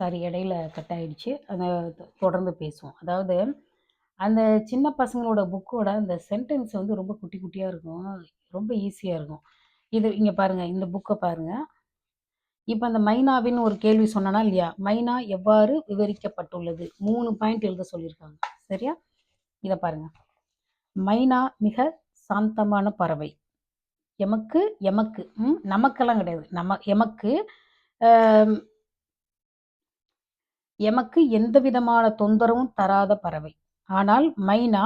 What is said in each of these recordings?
Sorry இடையில cut ஆகிடுச்சு அத தொடர்ந்து பேசுவோம். அதாவது, அந்த சின்ன பசங்களோட புக்கோட அந்த சென்டென்ஸ் வந்து ரொம்ப குட்டி குட்டியாக இருக்கும். ரொம்ப ஈஸியாக இருக்கும். இது இங்கே பாருங்கள் இந்த புக்கை பாருங்கள் இப்போ அந்த மைனாவின்னு ஒரு கேள்வி சொன்னனா இல்லையா? மைனா எவ்வாறு விவரிக்கப்பட்டுள்ளது? மூணு பாயிண்ட் எழுத சொல்லியிருக்காங்க. சரியா? இதை பாருங்கள் மைனா மிக சாந்தமான பறவை. எமக்கு எமக்கு ம் நமக்கெல்லாம் கிடையாது. நம எமக்கு எமக்கு எந்தவிதமான தொந்தரவும் தராத பறவை. ஆனால் மைனா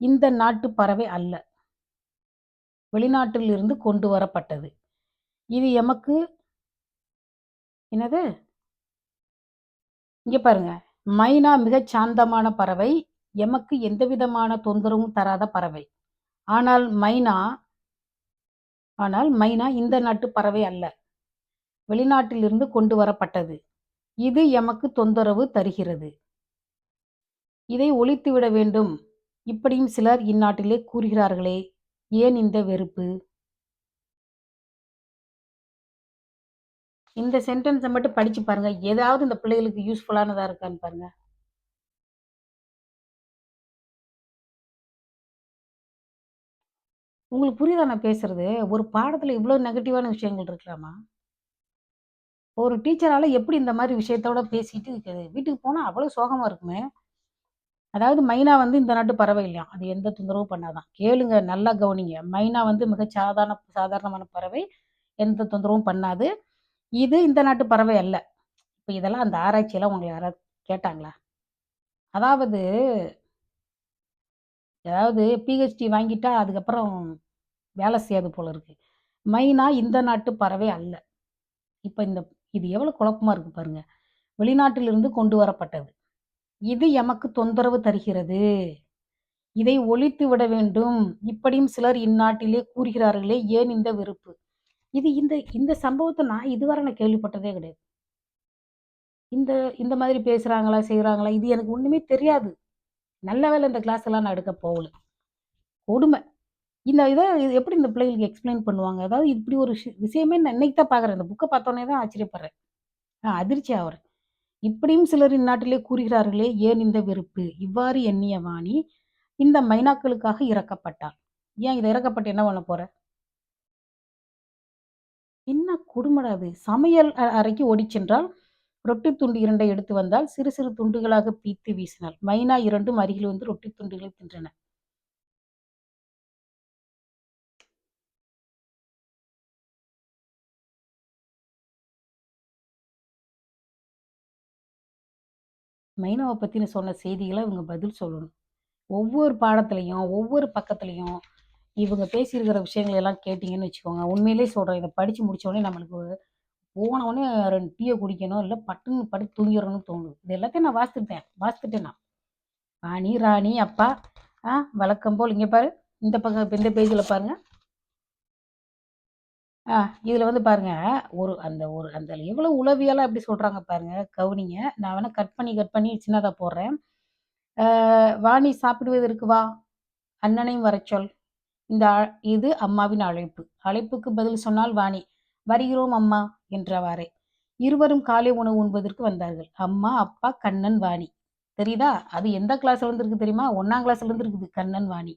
இந்த நாட்டு பறவை அல்ல. வெளிநாட்டில் இருந்து கொண்டு வரப்பட்டது. இது எமக்கு என்னது? இங்கே பாருங்க. மைனா மிகச் சாந்தமான பறவை. எமக்கு எந்தவிதமான தொந்தரவும் தராத பறவை. ஆனால் மைனா ஆனால் மைனா இந்த நாட்டு பறவை அல்ல. வெளிநாட்டிலிருந்து கொண்டு வரப்பட்டது. இது எமக்கு தொந்தரவு தருகிறது. இதை ஒழித்துவிட வேண்டும். இப்படியும் சிலர் இந்நாட்டிலே கூறுகிறார்களே, ஏன் இந்த வெறுப்பு? இந்த சென்டென்ஸை மட்டும் படிச்சு பாருங்க. ஏதாவது இந்த பிள்ளைகளுக்கு யூஸ்ஃபுல்லானதா இருக்கான்னு பாருங்க. உங்களுக்கு புரியுதா நான் பேசுறது? ஒரு பாடத்துல இவ்வளவு நெகட்டிவான விஷயங்கள் இருக்கலாமா? ஒரு டீச்சரால் எப்படி இந்த மாதிரி விஷயத்தோட பேசிட்டு வீட்டுக்கு போனால் அவ்வளோ சோகமாக இருக்குமே! அதாவது மைனா வந்து இந்த நாட்டு பறவை இல்லையா அது எந்த தொந்தரவும் பண்ணாதான் கேளுங்க, நல்லா கவனிங்க. மைனா வந்து மிக சாதாரண சாதாரணமான பறவை. எந்த தொந்தரவும் பண்ணாது. இது இந்த நாட்டு பறவை அல்ல. இப்போ இதெல்லாம் அந்த ஆராய்ச்சியெல்லாம் உங்களை யாராவது கேட்டாங்களா? அதாவது அதாவது பிஹெச்டி வாங்கிட்டா அதுக்கப்புறம் வேலை செய்யாது போல இருக்கு. மைனா இந்த நாட்டு பறவை அல்ல. இப்போ இந்த இது எவ்வளோ குழப்பமா இருக்கு பாருங்க. வெளிநாட்டிலிருந்து கொண்டு வரப்பட்டது. இது எமக்கு தொந்தரவு தருகிறது. இதை ஒழித்து விட வேண்டும். இப்படியும் சிலர் இந்நாட்டிலே கூறுகிறார்களே, ஏன் இந்த வெறுப்பு? இது இந்த இந்த சம்பவத்தை நான் இதுவரை நான் கேள்விப்பட்டதே கிடையாது. இந்த இந்த மாதிரி பேசுறாங்களா, செய்கிறாங்களா இது எனக்கு ஒண்ணுமே தெரியாது. நல்ல வேளை இந்த கிளாஸ் எல்லாம் நான் எடுக்க போகல. கொடுமை. இந்த இதை எப்படி இந்த பிள்ளைகளுக்கு எக்ஸ்ப்ளைன் பண்ணுவாங்க? அதாவது இப்படி ஒரு விஷயமே நான் இன்னைக்கு தான் பார்க்குறேன். இந்த புக்கை பார்த்தோன்னே தான் ஆச்சரியப்படுறேன். ஆ அதிர்ச்சி ஆகிறேன் இப்படியும் சிலர் இந்நாட்டிலே கூறுகிறார்களே, ஏன் இந்த வெறுப்பு? இவ்வாறு எண்ணிய வாணி, இந்த மைனாக்களுக்காக இறக்கப்பட்டாள். ஏன் இதை இறக்கப்பட்டு என்ன பண்ண போற? என்ன கொடுமடா இது! சமையல் அ அறைக்கு ஓடி சென்றால் ரொட்டி துண்டு இரண்டை எடுத்து வந்தால் சிறு சிறு துண்டுகளாக பீத்து வீசினாள். மைனா இரண்டும் அருகில் வந்து ரொட்டி துண்டுகளை தின்றன. மைனாவ பற்றின சொன்ன செய்திகளை இவங்க பதில் சொல்லணும். ஒவ்வொரு பாடத்துலையும் ஒவ்வொரு பக்கத்துலையும் இவங்க பேசியிருக்கிற விஷயங்கள் எல்லாம் கேட்டிங்கன்னு வச்சுக்கோங்க, உண்மையிலேயே சொல்கிறேன் இதை படித்து முடித்தோடனே நம்மளுக்கு போனவுடனே ரெண்டு டீயை குடிக்கணும், இல்லை பட்டுன்னு படுத்து தூங்கிடணும்னு தோணுது. இது எல்லாத்தையும் நான் வாசித்துட்டேன். வாசித்துட்டேன் நான். ராணி ராணி, அப்பா, ஆ வழக்கம் போல் இங்கே பாரு. இந்த பக்கம் இந்த பேஜில் பாருங்கள் ஆ வந்து பாருங்க, ஒரு அந்த ஒரு அந்த எவ்வளோ உளவியலாக எப்படி சொல்கிறாங்க பாருங்கள் கவுனிங்க நான் வேணால் கட் பண்ணி, கட் பண்ணி சின்னதாக போடுறேன். "வாணி சாப்பிடுவதற்கு வா, அண்ணனையும் வரச்சொல் இந்த அ இது அம்மாவின் அழைப்பு. அழைப்புக்கு பதில் சொன்னால் வாணி. "வருகிறோம் அம்மா" என்றவாறே. இருவரும் காலை உணவு உண்பதற்கு வந்தார்கள். அம்மா, அப்பா, கண்ணன், வாணி. தெரியுதா? அது எந்த கிளாஸ்ல இருந்துருக்கு தெரியுமா? ஒன்னாம் கிளாஸ்ல இருந்து இருக்குது கண்ணன், வாணி.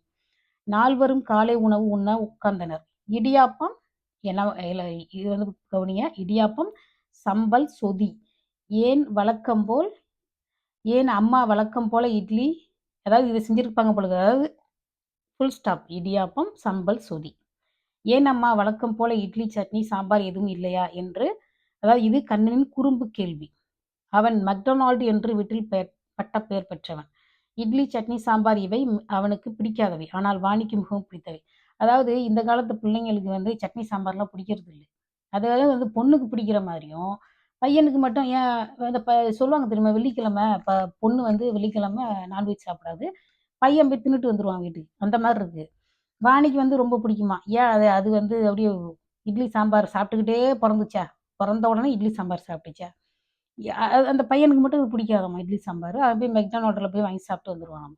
நால்வரும் காலை உணவு உண்ண உட்கார்ந்தனர். இடியாப்பம் என்ன இது வந்து கவனிங்க. இடியாப்பம், சம்பல், சொதி. ஏன் வழக்கம் போல் ஏன் அம்மா வழக்கம் போல இட்லி அதாவது இதை செஞ்சுருப்பாங்க போல அதாவது ஃபுல் ஸ்டாப். இடியாப்பம், சம்பல், சொதி. ஏன் அம்மா வழக்கம் போல இட்லி, சட்னி, சாம்பார் எதுவும் இல்லையா? என்று அதாவது இது கண்ணனின் குறும்பு கேள்வி. அவன் மக்டொனால்டு என்று வீட்டில் பெயர் பட்ட பெயர் பெற்றவன். இட்லி, சட்னி, சாம்பார் இவை அவனுக்கு பிடிக்காதவை. ஆனால் வாணிக்கு மிகவும் பிடித்தவை. அதாவது இந்த காலத்து பிள்ளைங்களுக்கு வந்து சட்னி, சாம்பார்லாம் பிடிக்கிறது இல்லை அதாவது வந்து பொண்ணுக்கு பிடிக்கிற மாதிரியும் பையனுக்கு மட்டும் ஏன் இந்த ப சொல்லுவாங்க தெரியுமா? வெள்ளிக்கிழமை இப்போ பொண்ணு வந்து வெள்ளிக்கிழமை நான்வெஜ் சாப்பிடாது. பையன் போய் தின்னுட்டு வந்துருவான் வீட்டுக்கு. அந்த மாதிரி இருக்கு. வாணிக்கு வந்து ரொம்ப பிடிக்குமா ஏன் அது அது வந்து அப்படியே இட்லி, சாம்பார் சாப்பிட்டுக்கிட்டே பிறந்துச்சா பிறந்த உடனே இட்லி, சாம்பார் சாப்பிட்டுச்சா? அந்த பையனுக்கு மட்டும் அது பிடிக்காதாம்மா இட்லி, சாம்பார். அவன் போய் ஹோட்டலில் போய் வாங்கி சாப்பிட்டு வந்துடுவான்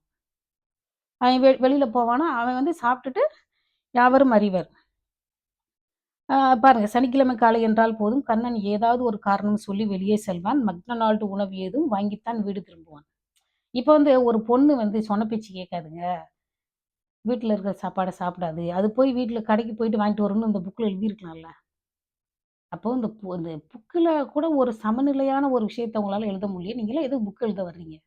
அவன் வெ வெளியில் போவானா, அவன் வந்து சாப்பிட்டுட்டு யாவரும் அறிவர். பாருங்க சனிக்கிழமை காலை என்றால் போதும். கண்ணன் ஏதாவது ஒரு காரணம் சொல்லி வெளியே செல்வான். மக்டொனால்டு உணவு ஏதும் வாங்கித்தான் வீடு திரும்புவான். இப்போ வந்து ஒரு பொண்ணு வந்து சொன்ன பேச்சு கேட்காதுங்க. வீட்டில் இருக்கிற சாப்பாடை சாப்பிடாது. அது போய் வீட்டில் கடைக்கு போயிட்டு வாங்கிட்டு வரணும்னு இந்த புக்கில் எழுதியிருக்கலாம்ல. அப்போ இந்த பு- இந்த புக்கில் கூட ஒரு சமநிலையான ஒரு விஷயத்த உங்களால் எழுத முடியல. நீங்களே எதுவும் புக் எழுத வர்றீங்க.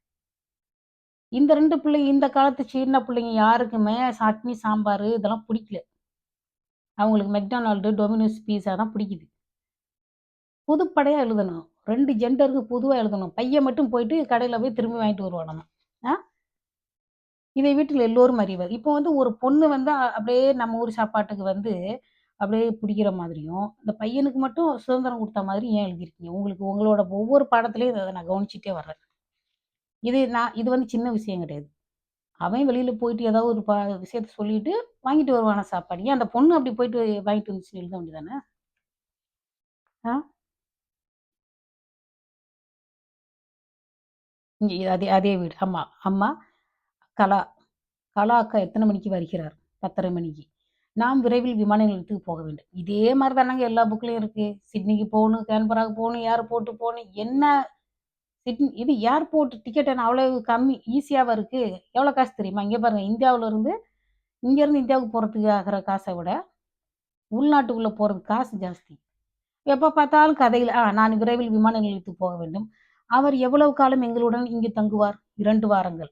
இந்த ரெண்டு பிள்ளைங்க இந்த காலத்து சின்ன பிள்ளைங்க யாருக்குமே சட்னி சாம்பார் இதெல்லாம் பிடிக்கல. அவங்களுக்கு மெக்டானால்டு டொமினோஸ் பீஸா தான் பிடிக்குது. புதுப்படையாக எழுதணும். ரெண்டு ஜெண்டருக்கு பொதுவாக எழுதணும். பையன் மட்டும் போயிட்டு கடையில் போய் திரும்பி வாங்கிட்டு வருவானாம் ஆ? இதை வீட்டில் எல்லோரும் அறிவார். இப்போ வந்து ஒரு பொண்ணு வந்து அப்படியே நம்ம ஊர் சாப்பாட்டுக்கு வந்து அப்படியே பிடிக்கிற மாதிரியும் இந்த பையனுக்கு மட்டும் சுதந்திரம் கொடுத்த மாதிரி ஏன் எழுதியிருக்கீங்க? உங்களுக்கு உங்களோட ஒவ்வொரு பாடத்துலையும் இதை நான் கவனிச்சுட்டே வர்றேன். இது நான் இது வந்து சின்ன விஷயம் கிடையாது. அவன் வெளியில் போயிட்டு ஏதாவது ஒரு பா விஷயத்த சொல்லிட்டு வாங்கிட்டு வருவான சாப்பாடு. ஏன் அந்த பொண்ணு அப்படி போயிட்டு வாங்கிட்டு வந்துச்சு எழுத வேண்டியதானே ஆ? இங்க அதே அதே வீடு. அம்மா அம்மா கலா கலா அக்கா எத்தனை மணிக்கு வருகிறார்? பத்தரை மணிக்கு. நாம் விரைவில் விமான நிலையத்துக்கு போக வேண்டும். இதே மாதிரி தானங்க எல்லா புக்லேயும் இருக்கு. சிட்னிக்கு போகணும் கேன்பராக போகணும் ஏர்போர்ட்டு போகணும் என்ன சிட்னி இது ஏர்போர்ட் டிக்கெட் என்ன அவ்வளோ கம்மி ஈஸியாகவும் இருக்கு. எவ்வளோ காசு தெரியுமா? இங்கே பாருங்கள் இந்தியாவிலேருந்து இங்கேருந்து இந்தியாவுக்கு போகிறதுக்கு ஆகிற காசை விட உள்நாட்டுக்குள்ளே போகிறதுக்கு காசு ஜாஸ்தி. எப்போ பார்த்தாலும் கதையில் ஆ நான் விரைவில் விமான நிலையத்துக்கு போக வேண்டும். அவர் எவ்வளவு காலம் எங்களுடன் இங்கு தங்குவார்? இரண்டு வாரங்கள்.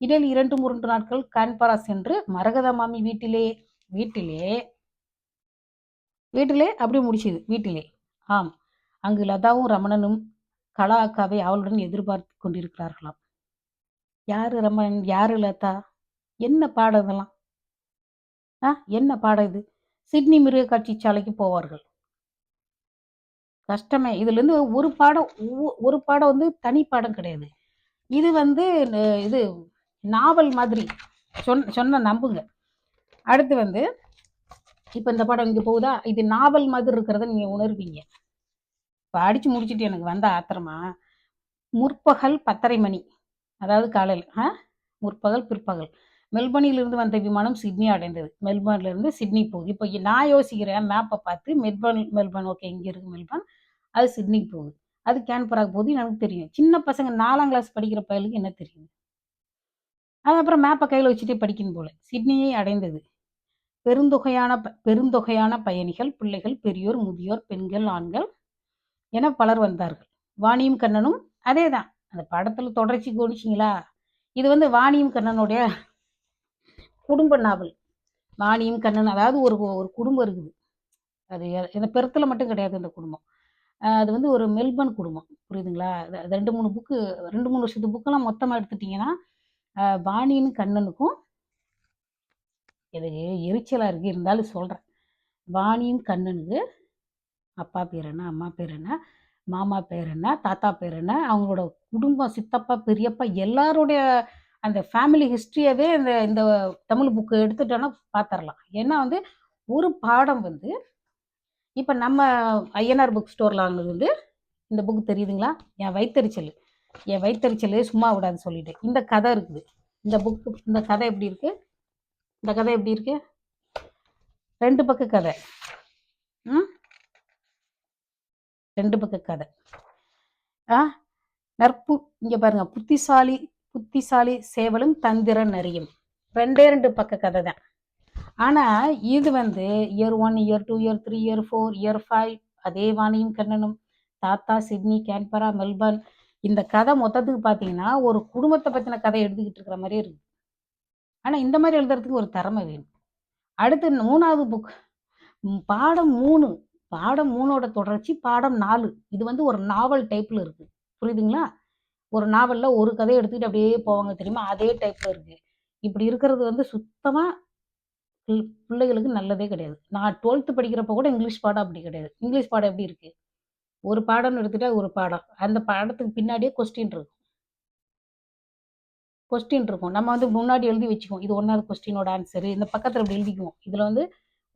இடையில் இரண்டு மூன்று நாட்கள் கான்பரா சென்று மரகத மாமி வீட்டிலே வீட்டிலே வீட்டிலே அப்படியே முடிச்சுது வீட்டிலே. ஆம். அங்கு லதாவும் ரமணனும் கலா அக்காவை அவளுடன் எதிர்பார்த்து கொண்டிருக்கிறார்களாம். யாரு ரமன் யாரு லதா? என்ன பாடம் இதெல்லாம்? ஆ என்ன பாடம் இது? சிட்னி மிருக காட்சி சாலைக்கு போவார்கள். கஷ்டமே. இதுலேருந்து ஒரு பாடம் ஒவ்வொ- ஒரு பாடம் வந்து தனி பாடம் கிடையாது. இது வந்து இது நாவல் மாதிரி. சொன்ன சொன்ன நம்புங்க. அடுத்து வந்து இப்போ இந்த படம் இங்கே போகுதா? இது நாவல் மாதிரி இருக்கிறத நீங்கள் உணர்வீங்க. இப்போ அடித்து முடிச்சுட்டு எனக்கு வந்த ஆத்திரமா முற்பகல் பத்தரை மணி. அதாவது காலையில் ஆ? முற்பகல் பிற்பகல். மெல்பர்னிலிருந்து வந்த விமானம் சிட்னி அடைந்தது. மெல்பர்ன்லேருந்து சிட்னி போகுது. இப்போ நான் யோசிக்கிறேன் மேப்பை பார்த்து மெல்பர்ன் மெல்பர்ன் ஓகே இங்கே இருக்குது மெல்பர்ன் அது சிட்னிக்கு போகுது. அது கேன்பராக போகுது எனக்கு தெரியும். சின்ன பசங்க நாலாம் கிளாஸ் படிக்கிற பயலுக்கு என்ன தெரியும்? அது அப்புறம் மேப்பை கையில் வச்சுட்டே படிக்கணும் போல. சிட்னியை அடைந்தது. பெருந்தொகையான ப- பெருந்தொகையான பயணிகள் பிள்ளைகள் பெரியோர் முதியோர் பெண்கள் ஆண்கள் என பலர் வந்தார்கள். வாணியும் கண்ணனும் அதே தான் அந்த படத்தில் தொடர்ச்சி கவனிச்சிங்களா இது வந்து வாணியும் கண்ணனுடைய குடும்ப நாவல். வாணியும் கண்ணன் அதாவது ஒரு ஒரு குடும்பம் இருக்குது. அது இந்த பெருத்தில் மட்டும் கிடையாது அந்த குடும்பம். அது வந்து ஒரு மெல்பர்ன் குடும்பம். புரியுதுங்களா? ரெண்டு மூணு புக்கு ரெண்டு மூணு வருஷத்து புக்கெல்லாம் மொத்தமாக எடுத்துட்டிங்கன்னா அஹ் வாணியும் கண்ணனுக்கும் இது எரிச்சலாக இருக்குது இருந்தாலும் சொல்கிறேன் வாணியும் கண்ணனுக்கு அப்பா பேர் என்ன அம்மா பேர் என்ன மாமா பேர் என்ன தாத்தா பேர் என்ன அவங்களோட குடும்பம் சித்தப்பா பெரியப்பா எல்லாருடைய அந்த ஃபேமிலி ஹிஸ்ட்ரியவே இந்த இந்த தமிழ் புக்கு எடுத்துட்டோன்னா பார்த்துடலாம் ஏன்னா வந்து ஒரு பாடம் வந்து இப்போ நம்ம ஐஎன்ஆர் புக் ஸ்டோரில் வாங்கினது வந்து இந்த புக் தெரியுதுங்களா? என் வைத்தறிச்சல். என் வைத்தறிச்சல் சும்மா விடாது சொல்லிட்டு. இந்த கதை இருக்குது. இந்த புக்கு இந்த கதை எப்படி இருக்கு? இந்த கதை எப்படி இருக்கு? ரெண்டு பக்க கதை. ம்? ரெண்டு பக்க கதை. ஆ? நற்பு இங்கே பாருங்க. புத்திசாலி புத்திசாலி சேவலும் தந்திரன் அறியும் ரெண்டே ரெண்டு பக்க கதை தான். ஆனால் இது வந்து year one year two year three year four year five அதே வாணியும் கண்ணனும் தாத்தா சிட்னி கேன்பரா மெல்பர்ன் இந்த கதை மொத்தத்துக்கு பார்த்தீங்கன்னா ஒரு குடும்பத்தை பற்றின கதை எழுதிக்கிட்டு இருக்கிற மாதிரியே இருக்குது ஆனால் இந்த மாதிரி எழுதுறதுக்கு ஒரு திறமை வேணும். அடுத்து மூணாவது புக் பாடம் மூணு. பாடம் மூணோட தொடர்ச்சி பாடம் நாலு. இது வந்து ஒரு நாவல் டைப்பில் இருக்குது புரியுதுங்களா? ஒரு நாவலில் ஒரு கதையை எடுத்துக்கிட்டு அப்படியே போவாங்க தெரியுமா? அதே டைப்பில் இருக்குது இப்படி இருக்கிறது வந்து சுத்தமாக பிள்ளைகளுக்கு நல்லதே கிடையாது. நான் டுவெல்த்து படிக்கிறப்ப கூட இங்கிலீஷ் பாடம் அப்படி கிடையாது. இங்கிலீஷ் பாடம் எப்படி இருக்கு? ஒரு பாடம்னு எடுத்துட்டா ஒரு பாடம். அந்த பாடத்துக்கு பின்னாடியே கொஸ்டின் இருக்கும். கொஸ்டின் இருக்கும். நம்ம வந்து முன்னாடி எழுதி வச்சுக்குவோம். இது ஒன்றாவது கொஸ்டினோட ஆன்சரு இந்த பக்கத்தில் இப்படி எழுதிக்குவோம். இதில் வந்து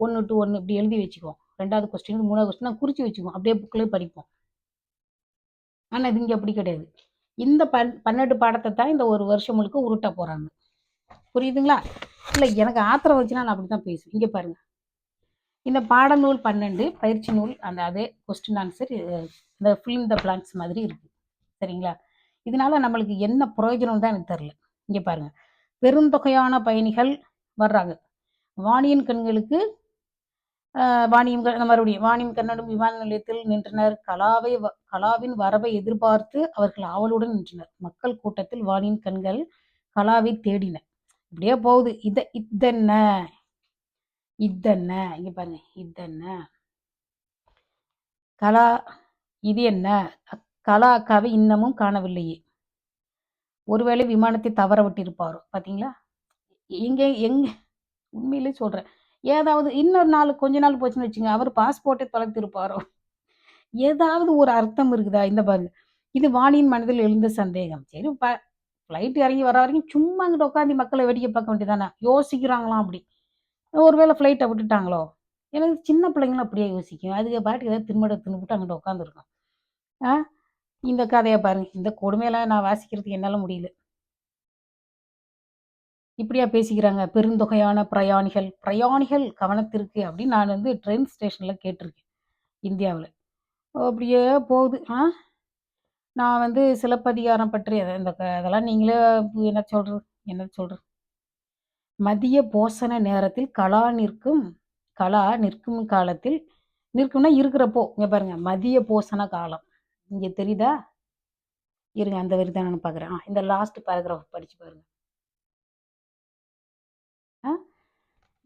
ஒன்று டு ஒன்று இப்படி எழுதி வச்சுக்குவோம். ரெண்டாவது கொஸ்டின் மூணாவது கொஸ்டின் குறித்து வச்சுக்குவோம். அப்படியே புக்கில் படிப்போம். ஆனால் இது இங்கே அப்படி கிடையாது. இந்த பன் பன்னெண்டு பாடத்தை தான் இந்த ஒரு வருஷம் முழுக்க உருட்ட போகிறாங்க புரியுதுங்களா? இல்லை எனக்கு ஆத்திரம் வச்சுன்னா நான் அப்படி தான் பேசுவேன். இங்கே பாருங்க. இந்த பாடநூல் பன்னெண்டு பயிற்சி நூல் அந்த அதே கொஸ்டின் ஆன்சர் இந்த ஃபிலிம் த பிளான்ஸ் மாதிரி இருக்குது சரிங்களா? இதனால நம்மளுக்கு என்ன பிரயோஜனம் தான் எனக்கு தெரில இங்கே பாருங்க. பெருந்தொகையான பயணிகள் வர்றாங்க. வாணியின் கண்களுக்கு வாணியம் மறுபடியும் வாணியம் கண்ணனும் விமான நிலையத்தில் நின்றனர். கலாவை கலாவின் வரவை எதிர்பார்த்து அவர்கள் ஆவலுடன் நின்றனர். மக்கள் கூட்டத்தில் வாணியின் கண்கள் கலாவை தேடின. இப்படியே போகுது. இத இதென்ன? இதென்ன? இங்க பாருங்க. இதென்ன? கலா இது என்ன? கலா அக்காவை இன்னமும் காணவில்லையே. ஒருவேளை விமானத்தை தவற விட்டிருப்பாரோ? பார்த்தீங்களா எங்க எங்க? உண்மையிலே சொல்றேன். ஏதாவது இன்னொரு நாள் கொஞ்ச நாள் போச்சுன்னு வச்சுங்க அவர் பாஸ்போர்ட்டை தொலைத்திருப்பாரோ? ஏதாவது ஒரு அர்த்தம் இருக்குதா? இந்த பாருங்க. இது வாணியின் மனதில் எழுந்த சந்தேகம். சரி ப ஃப்ளைட் இறங்கி வர வரைக்கும் சும்மா அங்கிட்ட உட்காந்து மக்களை வேடிக்கை பார்க்க வேண்டியதானே? யோசிக்கிறாங்களாம் அப்படி. ஒருவேளை ஃப்ளைட்டை விட்டுட்டாங்களோ? எனக்கு சின்ன பிள்ளைங்களும் அப்படியே யோசிக்கும். அதுக்கு பாட்டுக்கு ஏதாவது தின்மட தின்னுபிட்டு அங்கிட்ட உட்காந்துருக்கோம் ஆ? இந்த கதையை பாருங்க. இந்த கொடுமையெல்லாம் நான் வாசிக்கிறதுக்கு என்னால் முடியல. இப்படியா பேசிக்கிறாங்க? பெருந்தொகையான பிரயாணிகள். பிரயாணிகள் கவனத்திற்கு அப்படின்னு நான் வந்து ட்ரெயின் ஸ்டேஷனில் கேட்டிருக்கேன். இந்தியாவில். அப்படியே போகுது. ஆ? நான் வந்து சிலப்பதிகாரம் பற்றி அதை இந்த அதெல்லாம் நீங்களே என்ன சொல்கிறது என்ன சொல்கிறது மதிய போசன நேரத்தில் கலா நிற்கும் கலா நிற்கும் காலத்தில் நிற்கும்னா இருக்கிறப்போ இங்கே பாருங்கள் மதிய போசன காலம். இங்கே தெரியுதா? இருங்க அந்த வரி தான் நான் பார்க்குறேன் இந்த லாஸ்ட் பேராகிராஃப் படித்து பாருங்கள்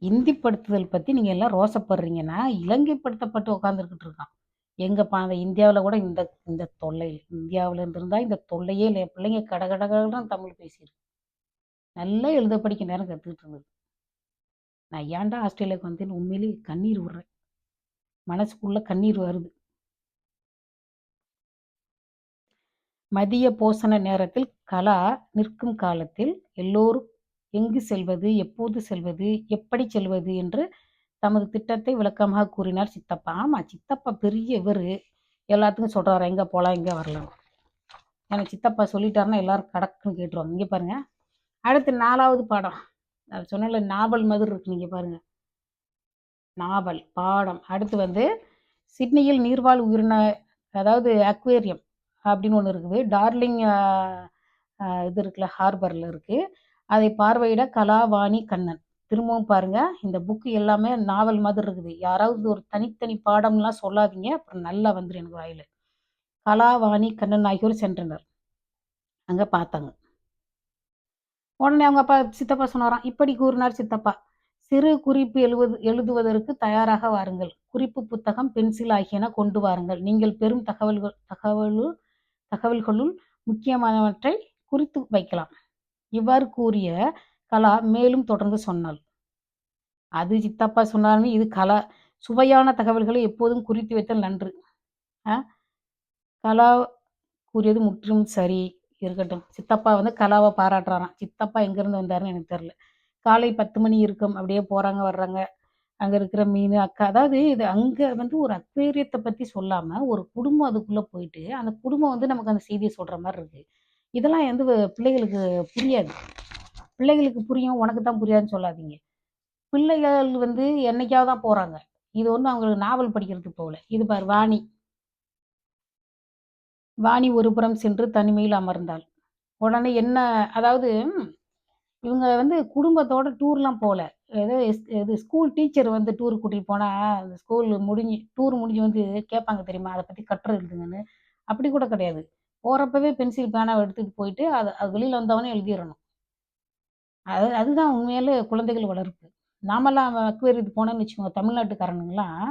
இந்திப்படுத்துதல் பற்றி நீங்கள் எல்லாம் ரோசப்படுறீங்கன்னா இலங்கைப்படுத்தப்பட்டு உட்காந்துருக்கிட்டு இருக்கான். எங்கே பா இந்தியாவில் கூட இந்த இந்த தொல்லை இந்தியாவில் இருந்திருந்தால் இந்த தொல்லையே இல்லை பிள்ளைங்க கடகடகன்னு தமிழ் பேசியிருக்கு. நல்லா எழுத படிக்க நேரம் கற்றுக்கிட்டு இருந்தது. நான் ஏன்டா ஆஸ்திரேலியாவுக்கு வந்தேன்னு உண்மையிலேயே கண்ணீர் விடுறேன். மனசுக்குள்ளே கண்ணீர் வருது. மதிய போசன நேரத்தில் கலா நிற்கும் காலத்தில் எல்லோரும் எங்கு செல்வது எப்போது செல்வது எப்படி செல்வது என்று தமது திட்டத்தை விளக்கமாக கூறினார் சித்தப்பா. ஆமாம் சித்தப்பா பெரிய இவர். எல்லாத்துக்கும் சொல்கிறாரு எங்கே போகலாம் எங்கே வரலாம். ஏன்னா சித்தப்பா சொல்லிட்டாருன்னா எல்லாரும் கடக்குன்னு கேட்டுருவாங்க. இங்கே பாருங்கள் அடுத்து நாலாவது பாடம். அது சொன்னல நாவல் மாதிரி இருக்கு நீங்கள் பாருங்கள் நாவல் பாடம். அடுத்து வந்து சிட்னியில் நீர்வாழ் உயிரின அதாவது அக்வேரியம் அப்படின்னு ஒன்று இருக்குது. டார்லிங் இது இருக்குல்ல ஹார்பரில் இருக்குது அதை பார்வையிட கலாவாணி கண்ணன். திரும்பவும் பாருங்க இந்த புக்கு எல்லாமே நாவல் மாதிரி இருக்குது. யாராவது ஒரு தனித்தனி பாடம்லாம் சொல்லாதீங்க அப்புறம் நல்லா வந்துடும் எனக்கு வாயில். கலாவாணி கண்ணன் ஆகியோர் சென்றனர் அங்கே பார்த்தாங்க. உடனே அவங்க அப்பா சித்தப்பா சொன்னாராம் இப்படி கூறினார் சித்தப்பா சிறு குறிப்பு எழுவது எழுதுவதற்கு தயாராக வாருங்கள். குறிப்பு புத்தகம் பென்சில் ஆகியன கொண்டு வாருங்கள். நீங்கள் பெரும் தகவல்கள் தகவல்கள் தகவல்களுள் முக்கியமானவற்றை குறித்து வைக்கலாம். இவ்வாறு கூறிய கலா மேலும் தொடர்ந்து சொன்னாள். அது சித்தப்பா சொன்னாலுமே இது கலா சுவையான தகவல்களை எப்போதும் குறித்து வைத்தல் நன்று. கலா கூறியது முற்றிலும் சரி இருக்கட்டும். சித்தப்பா வந்து கலாவை பாராட்டுறாராம். சித்தப்பா எங்கேருந்து வந்தாருன்னு எனக்கு தெரில காலை பத்து மணி இருக்கும். அப்படியே போகிறாங்க வர்றாங்க. அங்கே இருக்கிற மீன் அக்கா. அதாவது இது அங்கே வந்து ஒரு அக்வேரியத்தை பற்றி சொல்லாமல் ஒரு குடும்பம் அதுக்குள்ளே போயிட்டு அந்த குடும்பம் வந்து நமக்கு அந்த செய்தியை சொல்கிற மாதிரி இருக்குது இதெல்லாம் வந்து பிள்ளைகளுக்கு புரியாது. பிள்ளைகளுக்கு புரியும் உனக்கு தான் புரியாதுன்னு சொல்லாதீங்க. பிள்ளைகள் வந்து என்னைக்காவது தான் போகிறாங்க இது ஒன்றும் அவங்களுக்கு நாவல் படிக்கிறதுக்கு போகல இது பார் வாணி. வாணி ஒரு புறம் சென்று தனிமையில் அமர்ந்தாள். உடனே என்ன அதாவது இவங்க வந்து குடும்பத்தோட டூர்லாம் போகல ஏதோ இது ஸ்கூல் டீச்சர் வந்து டூர் கூட்டிகிட்டு போனால் அந்த ஸ்கூல் முடிஞ்சு டூர் முடிஞ்சு வந்து கேட்பாங்க தெரியுமா? அதை பற்றி கட்டுரை எழுதுங்கன்னு அப்படி கூட கிடையாது. போகிறப்பவே பென்சில் பேனாவை எடுத்துகிட்டு போயிட்டு அது அது வெளியில் வந்தவொடனே எழுதிடணும். அது அதுதான் உண்மையிலே குழந்தைகள் வளர்ப்பு. நாமெல்லாம் அக்வேரியத்துக்கு போனோம்னு வச்சுக்கோங்க தமிழ்நாட்டுக்காரனுங்களாம்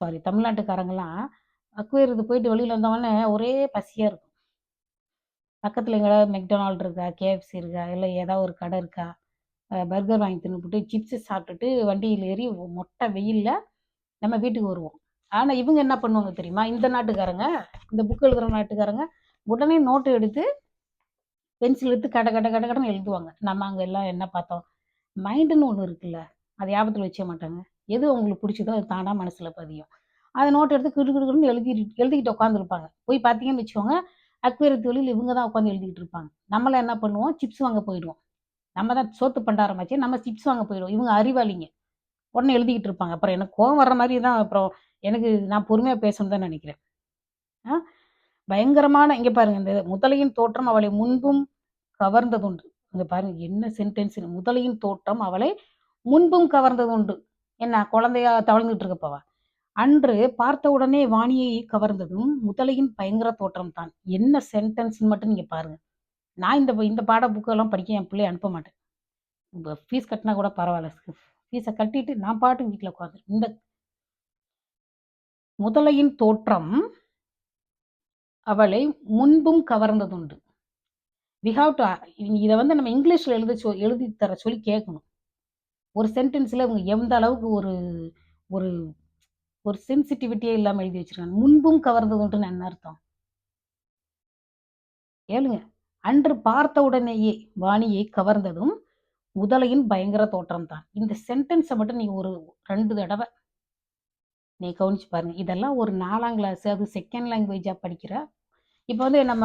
சாரி தமிழ்நாட்டுக்காரங்களாம் அக்வேரியத்துக்கு போயிட்டு வெளியில் வந்தவொடனே ஒரே பசியாக இருக்கும். பக்கத்தில் எங்கேயாவது மெக்டொனால்ட் இருக்கா கேஎஃப்சி இருக்கா இல்லை ஏதாவது ஒரு கடை இருக்கா பர்கர் வாங்கி தின்னுபிட்டு சிப்ஸு சாப்பிட்டுட்டு வண்டியில் ஏறி மொட்டை வெயிலில் நம்ம வீட்டுக்கு வருவோம். ஆனால் இவங்க என்ன பண்ணுவாங்க தெரியுமா? இந்த நாட்டுக்காரங்க இந்த புக் எழுதுகிற நாட்டுக்காரங்க உடனே நோட்டு எடுத்து பென்சில் எடுத்து கட கட கட கடன்னு எழுதுவாங்க. நம்ம அங்கே எல்லாம் என்ன பார்த்தோம்? மைண்டுன்னு ஒன்று இருக்குல்ல அதை ஞாபகத்தில் வச்சே மாட்டாங்க. எது அவங்களுக்கு பிடிச்சதோ அது தானாக மனசில் பதியும். அதை நோட்டு எடுத்து கிடு கிடுன்னு எழுதி எழுதிக்கிட்டு உட்காந்துருப்பாங்க போய் பார்த்தீங்கன்னு வச்சுக்கோங்க அக்வேரி தொழில் இவங்க தான் உட்காந்து எழுதிக்கிட்டு இருப்பாங்க. நம்மளாம் என்ன பண்ணுவோம்? சிப்ஸ் வாங்க போயிடுவோம். நம்ம தான் சோத்து பண்டாரமாச்சே நம்ம சிப்ஸ் வாங்க போயிடுவோம். இவங்க அறிவாளிங்க. உடனே எழுதிக்கிட்டு இருப்பாங்க. அப்புறம் எனக்கு கோவம் வர்ற மாதிரி தான் அப்புறம் எனக்கு நான் பொறுமையாக பேசணும் தான் நினைக்கிறேன். ஆ? பயங்கரமான இங்கே பாருங்க இந்த முதலையின் தோற்றம் அவளை முன்பும் கவர்ந்ததுண்டு. இங்கே பாருங்க என்ன சென்டென்ஸ் முதலையின் தோற்றம் அவளை முன்பும் கவர்ந்ததுண்டு. என்ன குழந்தையா தவழ்ந்துட்டு இருக்கப்பவா அன்று பார்த்த உடனே வாணியை கவர்ந்ததும் முதலையின் பயங்கர தோற்றம் தான். என்ன சென்டென்ஸ் மட்டும் நீங்க பாருங்க. நான் இந்த இந்த பாட புக்கெல்லாம் படிக்க என் பிள்ளைய அனுப்ப மாட்டேன். ஃபீஸ் கட்டினா கூட பரவாயில்ல ஃபீஸை கட்டிட்டு நான் பாட்டு வீட்டில் உட்காந்து இந்த முதலையின் தோற்றம் அவளை முன்பும் கவர்ந்ததுண்டு. வி ஹாவ் டு இதை வந்து நம்ம இங்கிலீஷில் எழுத சொ எழுதி தர சொல்லி கேட்கணும் ஒரு சென்டென்ஸில் இவங்க எந்த அளவுக்கு ஒரு ஒரு ஒரு சென்சிட்டிவிட்டியே இல்லாமல் எழுதி வச்சிருக்காங்க. முன்பும் கவர்ந்ததுன்ட்டு என்ன அர்த்தம்? ஏழுங்க அன்று பார்த்த உடனேயே வாணியை கவர்ந்ததும் முதலையின் பயங்கர தோற்றம் தான் இந்த சென்டென்ஸை மட்டும் நீ ஒரு ரெண்டு தடவை நீ கவனிச்சு பாருங்க. இதெல்லாம் ஒரு நாலாம் கிளாஸ் அது செகண்ட் லாங்குவேஜாக படிக்கிற. இப்போ வந்து நம்ம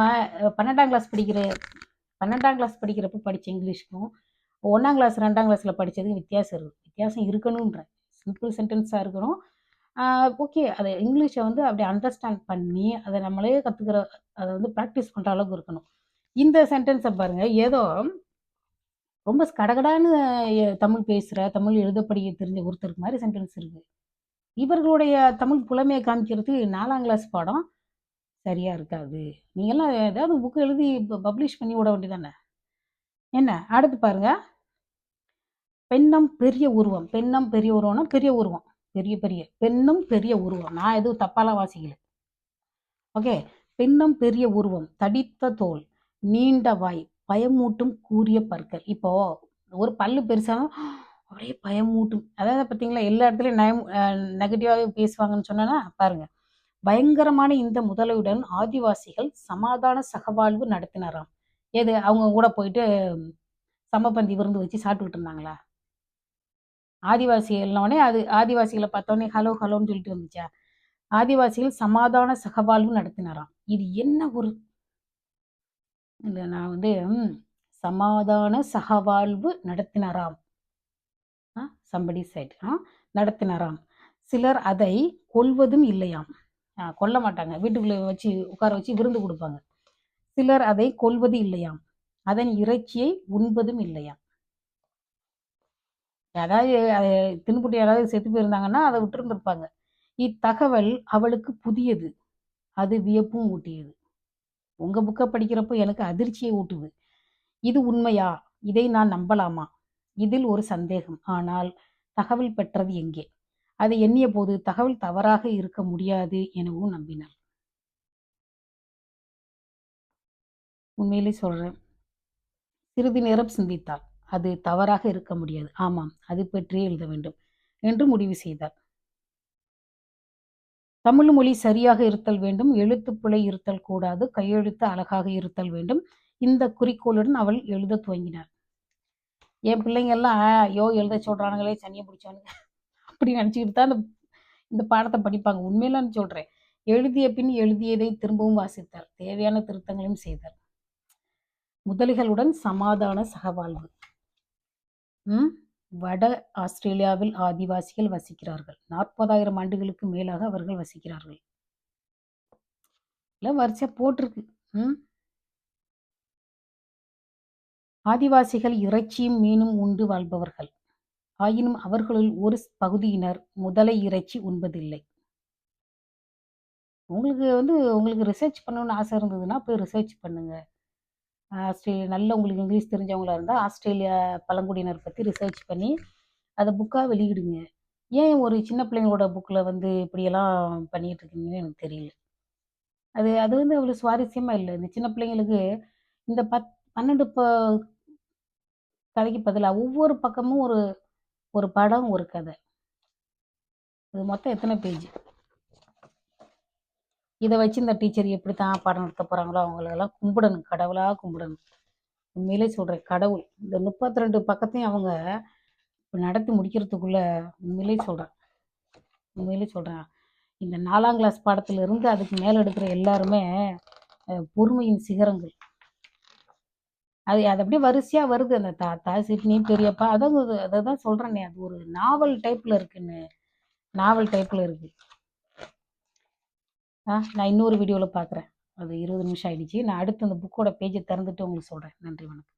பன்னெண்டாம் கிளாஸ் படிக்கிற பன்னெண்டாம் கிளாஸ் படிக்கிறப்ப படித்த இங்கிலீஷ்க்கும் ஒன்றாம் கிளாஸ் ரெண்டாம் கிளாஸில் படித்ததுக்கு வித்தியாசம் இருக்குது வித்தியாசம் இருக்கணுன்ற. சிம்பிள் சென்டென்ஸாக இருக்கணும். ஓகே அதை இங்கிலீஷை வந்து அப்படி அண்டர்ஸ்டாண்ட் பண்ணி அதை நம்மளே கற்றுக்கிற அதை வந்து ப்ராக்டிஸ் பண்ணுற அளவுக்கு இருக்கணும். இந்த சென்டென்ஸை பாருங்கள் ஏதோ ரொம்ப கடகடான்னு தமிழ் பேசுகிற தமிழ் எழுத படிக்க தெரிஞ்ச ஒருத்தருக்கு மாதிரி சென்டென்ஸ் இருக்குது இவர்களுடைய தமிழ் புலமையை காமிக்கிறதுக்கு நாலாம் கிளாஸ் பாடம். சரியாக இருக்காது. நீங்கள்லாம் ஏதாவது புக்கு எழுதி பப்ளிஷ் பண்ணி விட வேண்டியதானே என்ன? அடுத்து பாருங்க. பெண்ணம் பெரிய உருவம். பெண்ணம் பெரிய உருவம்னா பெரிய உருவம். பெரிய பெரிய. பெண்ணும் பெரிய உருவம். நான் எதுவும் தப்பாலாம் வாசிக்கல. ஓகே. பெண்ணும் பெரிய உருவம். தடித்த தோல். நீண்ட வாய். பயமூட்டும் கூறிய பற்கள். இப்போ ஒரு பல்லு பெருசாலும் அப்படியே பயமூட்டும். அதாவது பார்த்தீங்களா எல்லா இடத்துலையும் நயம் நெகட்டிவாகவே பேசுவாங்கன்னு சொன்னா பாருங்க. பயங்கரமான இந்த முதலையுடன் ஆதிவாசிகள் சமாதான சகவாழ்வு நடத்தினாராம். எது? அவங்க கூட போயிட்டு சமபந்தி விருந்து வச்சு சாப்பிட்டுக்கிட்டு இருந்தாங்களா? ஆதிவாசிகள்னோடனே அது ஆதிவாசிகளை பார்த்தோன்னே ஹலோ ஹலோன்னு சொல்லிட்டு வந்துச்சா? ஆதிவாசிகள் சமாதான சகவாழ்வு நடத்தினாராம். இது என்ன ஒரு இல்லை நான் வந்து சமாதான சகவாழ்வு நடத்தினாராம். Somebody side நடத்தினாராம். சிலர் அதை கொள்வதும் இல்லையாம். கொல்ல மாட்டாங்க. வீட்டுக்குள்ளே வச்சு உட்கார வச்சு விருந்து கொடுப்பாங்க. சிலர் அதை கொள்வது இல்லையாம். அதன் இறைச்சியை உண்பதும் இல்லையாம். யாராவது தின்புட்டி யாராவது செத்து போயிருந்தாங்கன்னா அதை விட்டுருந்துருப்பாங்க. இத்தகவல் அவளுக்கு புதியது. அது வியப்பும் ஊட்டியது. உங்க புக்கை படிக்கிறப்போ எனக்கு அதிர்ச்சியை ஊட்டுது. இது உண்மையா? இதை நான் நம்பலாமா? இதில் ஒரு சந்தேகம். ஆனால் தகவல் பெற்றது எங்கே? அதை எண்ணிய போது தகவல் தவறாக இருக்க முடியாது எனவும் நம்பினார் உண்மையிலே சொல்றேன். சிறிது நேரம் சிந்தித்தாள். அது தவறாக இருக்க முடியாது. ஆமாம் அது பற்றியே எழுத வேண்டும் என்று முடிவு செய்தார் தமிழ் மொழி சரியாக இருத்தல் வேண்டும் எழுத்துப்பிழை இருத்தல் கூடாது கையெழுத்து அழகாக இருத்தல் வேண்டும். இந்த குறிக்கோளுடன் அவள் எழுத துவங்கினார் என் பிள்ளைங்கள்லாம் ஐயோ எழுத சொல்கிறானுங்களே சனியை பிடிச்சானுங்க அப்படி நினச்சிக்கிட்டு தான் இந்த இந்த பாடத்தை படிப்பாங்க. உண்மையிலான்னு சொல்கிறேன் எழுதிய பின் எழுதியதை திரும்பவும் வாசித்தார். தேவையான திருத்தங்களையும் செய்தார். முதலிகளுடன் சமாதான சகவாழ்வு ம்? வட ஆஸ்திரேலியாவில் ஆதிவாசிகள் வசிக்கிறார்கள். நாற்பதாயிரம் ஆண்டுகளுக்கு மேலாக அவர்கள் வசிக்கிறார்கள். இல்லை வரிசையாக போட்டிருக்கு. ம்? ஆதிவாசிகள் இறைச்சியும் மீனும் உண்டு வாழ்பவர்கள். ஆயினும் அவர்களுள் ஒரு பகுதியினர் முதலை இறைச்சி உண்பதில்லை. உங்களுக்கு வந்து உங்களுக்கு ரிசர்ச் பண்ணணும்னு ஆசை இருந்ததுன்னா போய் ரிசர்ச் பண்ணுங்க. ஆஸ்திரேலியா நல்ல உங்களுக்கு இங்கிலீஷ் தெரிஞ்சவங்களா இருந்தால் ஆஸ்திரேலியா பழங்குடியினர் பற்றி ரிசர்ச் பண்ணி அதை புக்காக வெளியிடுங்க. ஏன் ஒரு சின்ன பிள்ளைங்களோட புக்கில் வந்து இப்படியெல்லாம் பண்ணிகிட்டு இருக்கீங்கன்னு எனக்கு தெரியல. அது அது வந்து அவ்வளோ சுவாரஸ்யமாக இல்லை. இந்த சின்ன பிள்ளைங்களுக்கு இந்த பத் பன்னெண்டு ப கதைக்கு பதிலாக ஒவ்வொரு பக்கமும் ஒரு ஒரு படம் ஒரு கதை. இது மொத்தம் எத்தனை பேஜ் இதை வச்சு இந்த டீச்சர் எப்படி தான் பாடம் நடத்த போகிறாங்களோ அவங்களெல்லாம் கும்பிடணும். கடவுளாக கும்பிடணும். உண்மையிலே சொல்கிறேன் கடவுள். இந்த முப்பத்தி ரெண்டு பக்கத்தையும் அவங்க நடத்தி முடிக்கிறதுக்குள்ளே உண்மையிலே சொல்கிறேன் உண்மையிலே சொல்கிறேன் இந்த நாலாம் கிளாஸ் பாடத்திலிருந்து அதுக்கு மேலே எடுக்கிற எல்லாருமே பொறுமையின் சிகரங்கள். அது அது அப்படியே வரிசையாக வருது. அந்த தாத்தா, சிட்னி, பெரியப்பா அதான் அதை தான் சொல்றேனே, அது ஒரு நாவல் டைப்பில் இருக்குன்னு. நாவல் டைப்பில் இருக்குது ஆ நான் இன்னொரு வீடியோவில் பார்க்குறேன். அது 20 நிமிஷம் ஆயிடுச்சு. நான் அடுத்து அந்த புக்கோட பேஜை திறந்துட்டு உங்களுக்கு சொல்கிறேன் நன்றி, வணக்கம்.